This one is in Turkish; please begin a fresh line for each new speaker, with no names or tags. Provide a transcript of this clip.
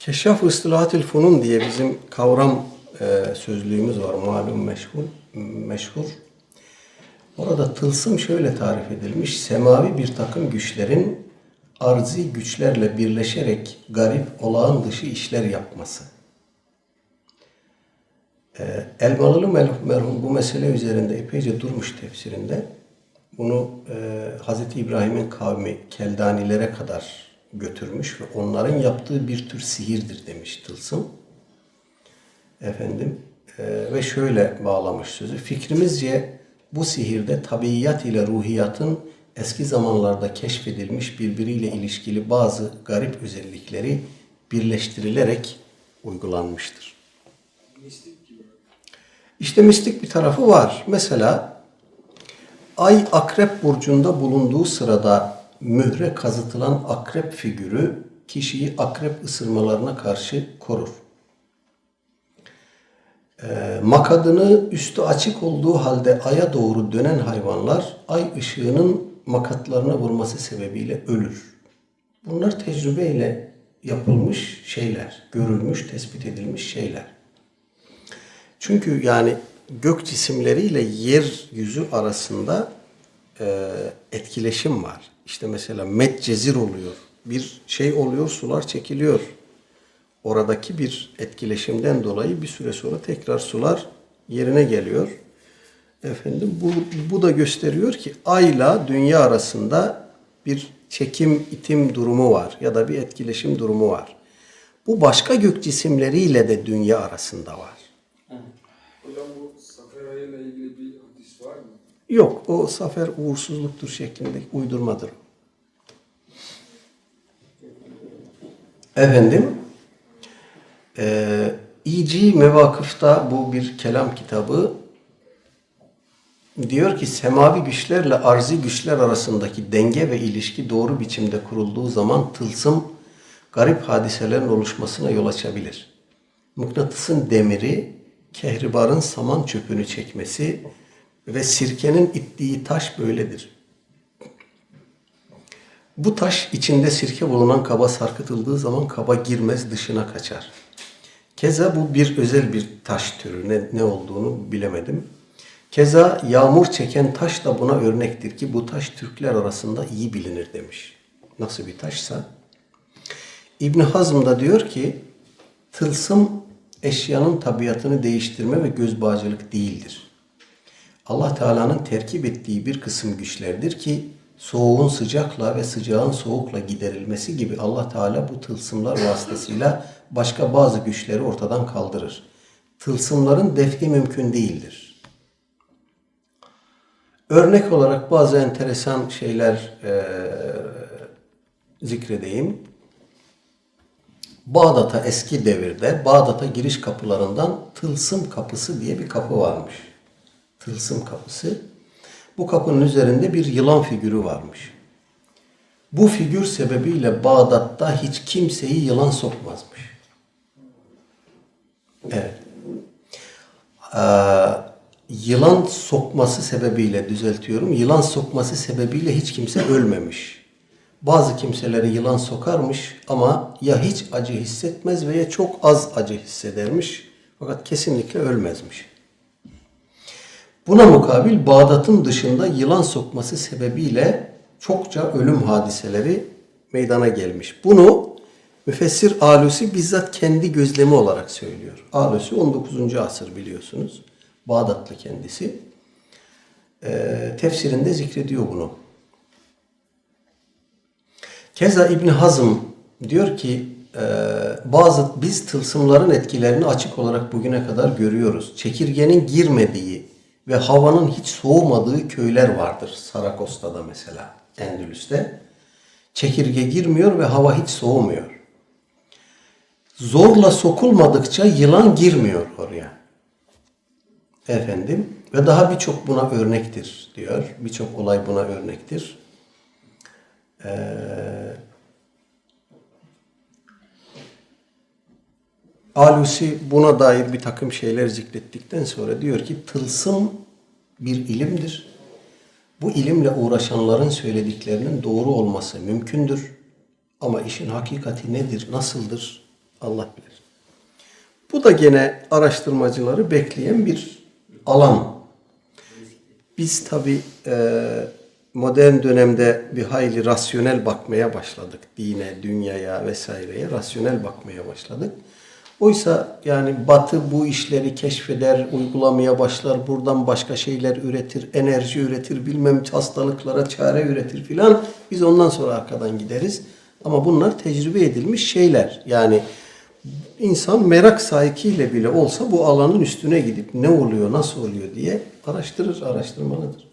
Keşaf Istilahatil Funun diye bizim kavram e, sözlüğümüz var. Malum meşhur. meşhur. Orada tılsım şöyle tarif edilmiş. Semavi bir takım güçlerin arzi güçlerle birleşerek garip, olağan dışı işler yapması. E, Elmalılı merhum bu mesele üzerinde epeyce durmuş tefsirinde. Bunu e, Hz. İbrahim'in kavmi Keldanilere kadar götürmüş ve onların yaptığı bir tür sihirdir demiş tılsım. Efendim e, ve şöyle bağlamış sözü. Fikrimizce bu sihirde tabiiyat ile ruhiyatın eski zamanlarda keşfedilmiş birbiriyle ilişkili bazı garip özellikleri birleştirilerek uygulanmıştır. İşte mistik bir tarafı var. Mesela Ay akrep burcunda bulunduğu sırada mühre kazıtılan akrep figürü kişiyi akrep ısırmalarına karşı korur. Ee, makadını üstü açık olduğu halde aya doğru dönen hayvanlar ay ışığının makatlarına vurması sebebiyle ölür. Bunlar tecrübeyle yapılmış şeyler, görülmüş, tespit edilmiş şeyler. Çünkü yani gök cisimleriyle yeryüzü arasında e, etkileşim var. İşte mesela metcezir oluyor. Bir şey oluyor, sular çekiliyor. Oradaki bir etkileşimden dolayı bir süre sonra tekrar sular yerine geliyor. Efendim bu, bu da gösteriyor ki ayla dünya arasında bir çekim itim durumu var ya da bir etkileşim durumu var. Bu başka gök cisimleriyle de dünya arasında var. Yok, o zafer uğursuzluktur şeklinde uydurmadır. Efendim, eee İci Mevakıf'ta bu bir kelam kitabı diyor ki semavi güçlerle arzi güçler arasındaki denge ve ilişki doğru biçimde kurulduğu zaman tılsım garip hadiselerin oluşmasına yol açabilir. Mıknatısın demiri, kehribarın saman çöpünü çekmesi ve sirkenin ittiği taş böyledir. Bu taş içinde sirke bulunan kaba sarkıtıldığı zaman kaba girmez dışına kaçar. Keza bu bir özel bir taş türü. Ne, ne olduğunu bilemedim. Keza yağmur çeken taş da buna örnektir ki bu taş Türkler arasında iyi bilinir demiş. Nasıl bir taşsa. İbn Hazm da diyor ki tılsım eşyanın tabiatını değiştirme ve göz bağcılık değildir. Allah Teala'nın terkip ettiği bir kısım güçlerdir ki soğuğun sıcakla ve sıcağın soğukla giderilmesi gibi Allah Teala bu tılsımlar vasıtasıyla başka bazı güçleri ortadan kaldırır. Tılsımların defi mümkün değildir. Örnek olarak bazı enteresan şeyler eee, zikredeyim. Bağdat'a eski devirde Bağdat'a giriş kapılarından Tılsım Kapısı diye bir kapı varmış. Tılsım Kapısı. Bu kapının üzerinde bir yılan figürü varmış. Bu figür sebebiyle Bağdat'ta hiç kimseyi yılan sokmazmış. Evet. Ee, yılan sokması sebebiyle düzeltiyorum. Yılan sokması sebebiyle hiç kimse ölmemiş. Bazı kimseleri yılan sokarmış ama ya hiç acı hissetmez veya çok az acı hissedermiş. Fakat kesinlikle ölmezmiş. Buna mukabil Bağdat'ın dışında yılan sokması sebebiyle çokça ölüm hadiseleri meydana gelmiş. Bunu müfessir Alusi bizzat kendi gözlemi olarak söylüyor. Alusi 19. asır biliyorsunuz. Bağdatlı kendisi. Ee, tefsirinde zikrediyor bunu. Keza İbn Hazm diyor ki e, bazı biz tılsımların etkilerini açık olarak bugüne kadar görüyoruz. Çekirgenin girmediği ve havanın hiç soğumadığı köyler vardır. Sarakos'ta mesela, Endülüs'te. Çekirge girmiyor ve hava hiç soğumuyor. Zorla sokulmadıkça yılan girmiyor oraya. Efendim ve daha birçok buna örnektir diyor. Birçok olay buna örnektir. Alusi buna dair bir takım şeyler zikrettikten sonra diyor ki tılsım bir ilimdir. Bu ilimle uğraşanların söylediklerinin doğru olması mümkündür. Ama işin hakikati nedir, nasıldır Allah bilir. Bu da gene araştırmacıları bekleyen bir alan. Biz tabi modern dönemde bir hayli rasyonel bakmaya başladık. Dine, dünyaya vesaireye rasyonel bakmaya başladık. Oysa yani Batı bu işleri keşfeder, uygulamaya başlar, buradan başka şeyler üretir, enerji üretir, bilmem hastalıklara çare üretir filan. Biz ondan sonra arkadan gideriz. Ama bunlar tecrübe edilmiş şeyler. Yani insan merak sahikiyle bile olsa bu alanın üstüne gidip ne oluyor, nasıl oluyor diye araştırır, araştırmalıdır.